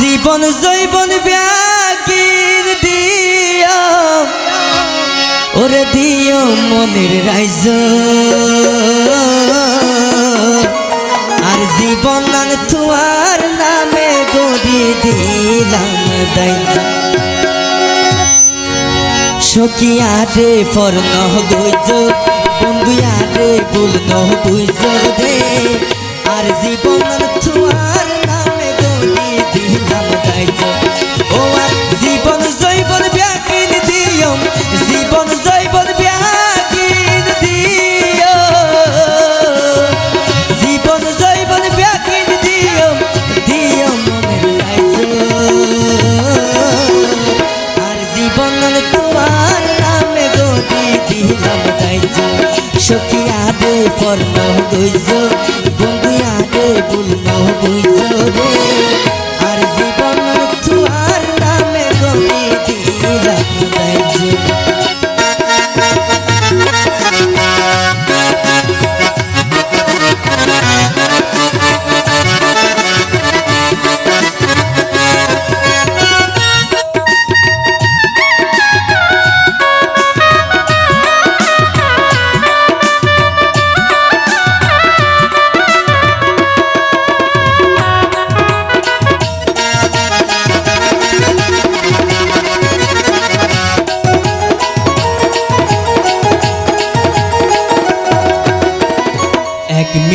জীবন জৈবন ব্যাগির দিও ওরে দিও মনের রাইজ। আর জীবন তোমার নামে গড়ি দিলাম সখিয়ারে পর নহ গুইজ বন্ধুয়ারে ভুল নহ বুঝ দে আর জীবন তোমার দায়িত্ব ও আর জীবন জৈবন ব্যাকিন দিও, জীবন জৈবন ব্যাকিন দিও। জীবন জৈবন ব্যাকিন দিও দিও মনের রাইজ আর জীবন তোমার নামে গদি দিলাম দাইজ সখী আদে পর্ণ গইজ বন্ধু আদে বুলন বুঝ রে।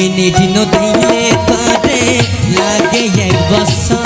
মিনিট নদীলে তারে লাগে এক বছর।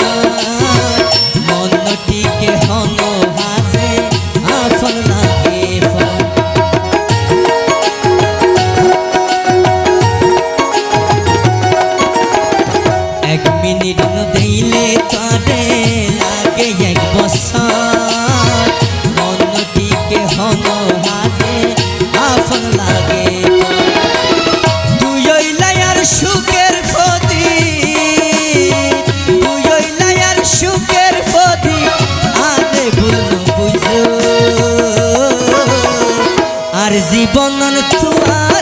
চন্দন চুয়া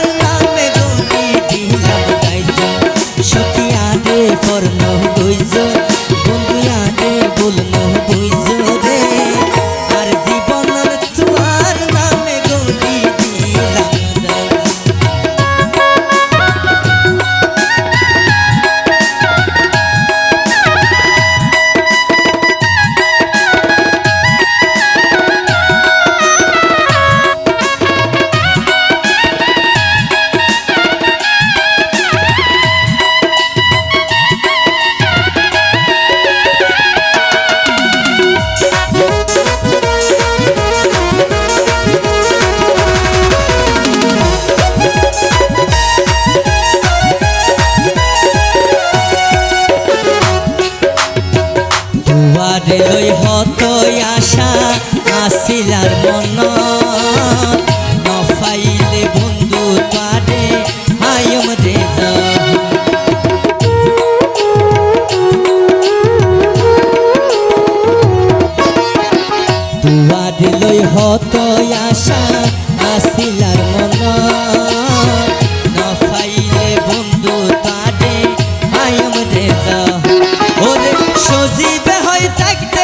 নফাইলে বন্ধু পারে, আয়ম রে দুয়ার লই হত আশা, আসিলার মন। নফাইলে বন্ধু পারে, আয়ম রে ওরে সজিবে হয় থাকতে